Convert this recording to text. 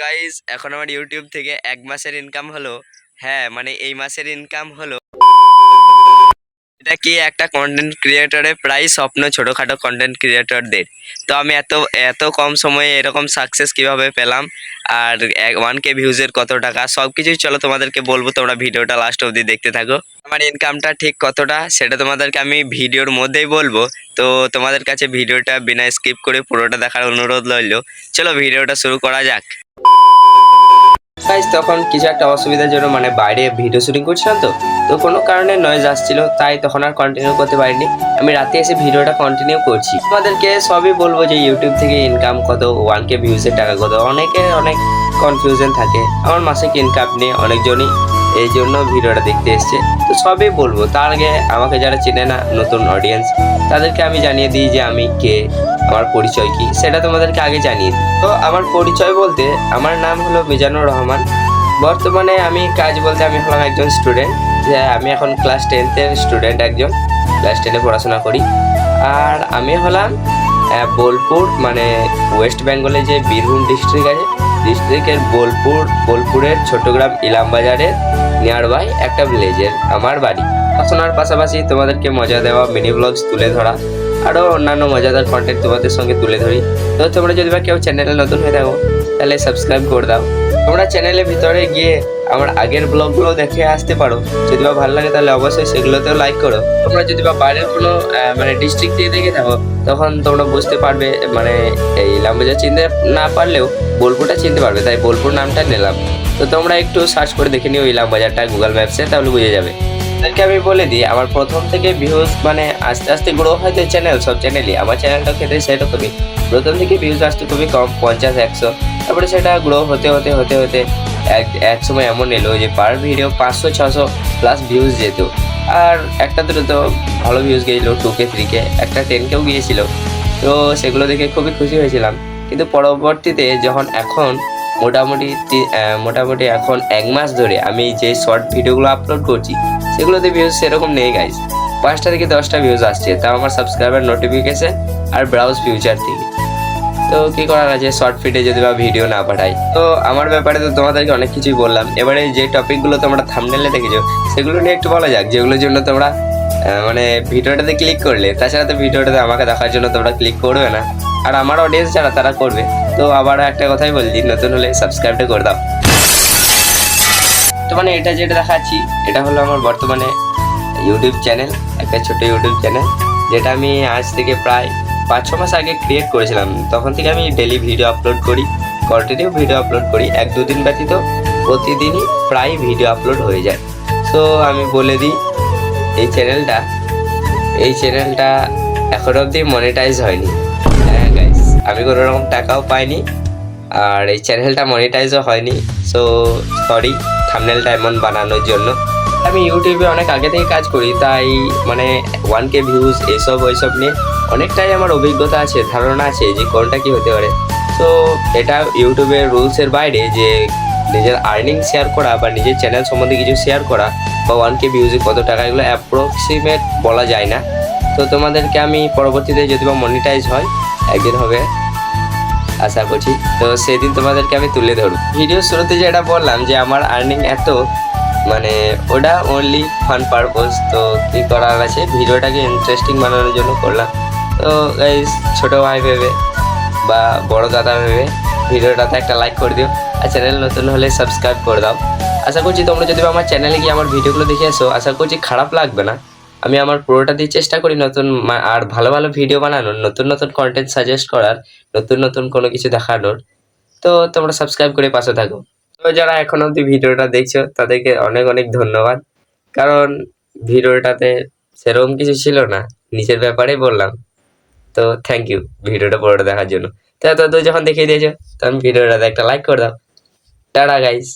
Guys এখন আমার YouTube থেকে এক মাসের ইনকাম হলো। হ্যাঁ মানে এই মাসের ইনকাম হলো। এটা কি একটা কন্টেন্ট ক্রিয়েটরের প্রায় স্বপ্ন ছোটোখাটো কন্টেন্ট ক্রিয়েটরদের তো আমি এত এত কম সময়ে এরকম সাকসেস কীভাবে পেলাম? আর ওয়ান কে ভিউজের কত টাকা? সব কিছুই চলো তোমাদেরকে বলব, তোমরা ভিডিওটা লাস্ট অবধি দেখতে থাকো। আমার ইনকামটা ঠিক কতটা, সেটা তোমাদেরকে আমি ভিডিওর মধ্যেই বলব। তো তোমাদের কাছে ভিডিওটা বিনা স্কিপ করে পুরোটা দেখার অনুরোধ রইল। চলো ভিডিওটা শুরু করা যাক। গাইজ তখন কিছু একটা অসুবিধার জন্য মানে বাইরে ভিডিও শুটিং করছিলাম তো তো কোনো কারণে নয়েজ আসছিল, তাই তখন আর কন্টিনিউ করতে পারিনি। আমি রাতে এসে ভিডিওটা কন্টিনিউ করছি। তোমাদেরকে সবই বলব যে ইউটিউব থেকে ইনকাম কত ওয়ান কে ভিউজের টাকা কত, অনেকে অনেক কনফিউশন থাকে। আমার মাসিক ইনকাম নিয়ে অনেকজনই এই জন্য ভিডিওটা দেখতে এসছে। তো সবই বলব, তার আগে আমাকে যারা চেনে না, নতুন অডিয়েন্স তাদেরকে আমি জানিয়ে দিই যে আমি কে। আমার পরিচয় কি, সেটা তোমাদেরকে আগে জানিয়ে দিই। তো আমার পরিচয় বলতে আমার নাম হলো মিজানুর রহমান। বর্তমানে আমি কাজ বলতে আমি হলাম একজন স্টুডেন্ট যে আমি এখন ক্লাস টেনথের স্টুডেন্ট একজন ক্লাস টেনে পড়াশোনা করি। আর আমি হলাম বোলপুর মানে ওয়েস্ট বেঙ্গলে যে বীরভূম ডিস্ট্রিক্ট আছে ডিস্ট্রিক্টের বোলপুর, বোলপুরের ছোটগ্রাম ইলামবাজারের নিয়ার বাই একটা ভিলেজের আমার বাড়ি। পড়াশোনার পাশাপাশি তোমাদেরকে মজা দেওয়া মিনি ব্লগস তুলে ধরা। আরও অন্যান্য মজাদার কন্টেন্ট তোমাদের সঙ্গে তুলে ধরি। তো তোমরা যদি বা কেউ চ্যানেলে নতুন হয়ে থাকো, তাহলে সাবস্ক্রাইব করে দাও। তোমরা চ্যানেলের ভিতরে গিয়ে আমার আগের ব্লগগুলো দেখে আসতে পারো। যদি বা ভালো লাগে তাহলে অবশ্যই সেগুলোতেও লাইক করো। তোমরা যদি বা বাইরের কোনো মানে ডিস্ট্রিক্ট দিয়ে দেখে থাকো, তখন তোমরা বুঝতে পারবে মানে এই লাম্বাজার চিনতে না পারলেও বোলপুরটা চিনতে পারবে, তাই বোলপুর নামটা নিলাম। তো তোমরা একটু সার্চ করে দেখে নিও ইলাম বাজারটা গুগল ম্যাপসে তাহলে বুঝে যাবে। তাদেরকে আমি বলে দিই, আমার প্রথম থেকে ভিউজ মানে আস্তে আস্তে গ্রো হয়তো চ্যানেল সব চ্যানেলই আমার চ্যানেলটা ক্ষেত্রে সেরকমই প্রথম থেকে ভিউজ আসতে খুবই কম, পঞ্চাশ, একশো। তারপরে সেটা গ্রো হতে হতে হতে হতে এক এক সময় এমন এলো যে পার ভিডিও পাঁচশো, ছশো প্লাস ভিউজ যেত। আর একটা দুটো তো ভালো ভিউজ গিয়েছিল টু কে থ্রি কে একটা টেন কেও গিয়েছিল। তো সেগুলো দেখে খুবই খুশি হয়েছিলাম। কিন্তু পরবর্তীতে যখন এখন মোটামুটি মোটামুটি এখন এক মাস ধরে আমি যে শর্ট ভিডিওগুলো আপলোড করছি, সেগুলোতে ভিউজ সেরকম নেই গাইস পাঁচটা থেকে দশটা ভিউজ আসছে, তাও আমার সাবস্ক্রাইবার নোটিফিকেশন আর ব্রাউজ ফিউচার থেকে। তো কি করার আছে? শর্ট ফিটে যদি বা ভিডিও না পাঠাই। তো আমার ব্যাপারে তো তোমাদেরকে অনেক কিছুই বললাম। এবারে যে টপিকগুলো তোমরা থামনেলে দেখেছ, সেগুলো নিয়ে একটু বলা যাক, যেগুলোর জন্য তোমরা মানে ভিডিওটাতে ক্লিক করলে, তাছাড়া তো ভিডিওটাতে আমাকে দেখার জন্য তোমরা ক্লিক করবে না। আর আমার অডিয়েন্স যারা, তারা করবে। তো আবার একটা কথাই বলছি, নতুন হলে সাবস্ক্রাইবটা করে দাও। তো মানে এটা যেটা দেখাচ্ছি, এটা হলো আমার বর্তমানে ইউটিউব চ্যানেল একটা ছোট ইউটিউব চ্যানেল যেটা আমি আজ থেকে প্রায় পাঁচ, ছ মাস আগে ক্রিয়েট করেছিলাম। তখন থেকে আমি ডেলি ভিডিও আপলোড করি কন্টিনিউ ভিডিও আপলোড করি, এক দুদিন ব্যতীত প্রতিদিনই প্রায় ভিডিও আপলোড হয়ে যায়। তো আমি বলে দিই, এই চ্যানেলটা এই চ্যানেলটা এখনও অবধি মনিটাইজ হয়নি। হ্যাঁ গাইস আমি কোনো রকম টাকাও পাইনি। আর এই চ্যানেলটা মনিটাইজও হয়নি। সো সরি থামনেলটা এমন বানানোর জন্য। আমি ইউটিউবে অনেক আগে থেকে কাজ করি, তাই মানে ওয়ান কে ভিউজ এইসব ওইসব নিয়ে অনেকটাই আমার অভিজ্ঞতা আছে, ধারণা আছে যে কোনটা কি হতে পারে। তো এটা ইউটিউবের রুলসের বাইরে যে নিজের আর্নিং শেয়ার করা বা নিজের চ্যানেল সম্বন্ধে কিছু শেয়ার করা বা ওয়ান কে ভিউজে কত টাকা এগুলো অ্যাপ্রক্সিমেট বলা যায় না। তো তোমাদেরকে আমি পরবর্তীতে যদি বা মনিটাইজ হয়, একদিন হবে, আশা করছি। তো সেদিন তোমাদেরকে আমি তুলে ধরব। ভিডিও শুরুতে যেটা বললাম যে আমার আর্নিং এত মানে ওটা অনলি ফান পারপোজ তো কী করার আছে ভিডিওটাকে ইন্টারেস্টিং বানানোর জন্য করলাম। তো এই ছোটো ভাই ভেবে বা বড় দাদা ভেবে ভিডিওটাতে একটা লাইক করে দিও। আর চ্যানেল নতুন হলে সাবস্ক্রাইব করে দাও। আশা করছি তোমরা যদি আমার চ্যানেলে গিয়ে আমার ভিডিওগুলো দেখে আসো আশা করছি খারাপ লাগবে না। আমি আমার পুরোটা দিয়ে চেষ্টা করি নতুন আর ভালো ভালো ভিডিও বানানোর, নতুন নতুন কন্টেন্ট সাজেস্ট করার, নতুন নতুন কোনো কিছু দেখানোর। তো তোমরা সাবস্ক্রাইব করে পাশে থাকো। তো যারা এখন অবধি ভিডিওটা দেখছ, তাদেরকে অনেক অনেক ধন্যবাদ। কারণ ভিডিওটাতে সেরকম কিছু ছিল না, নিজের ব্যাপারেই বললাম। তো থ্যাংক ইউ ভিডিওটা পুরোটা দেখার জন্য। তো এত যখন দেখিয়ে দিয়েছ, তখন ভিডিওটাতে একটা লাইক করে দাও। Tata guys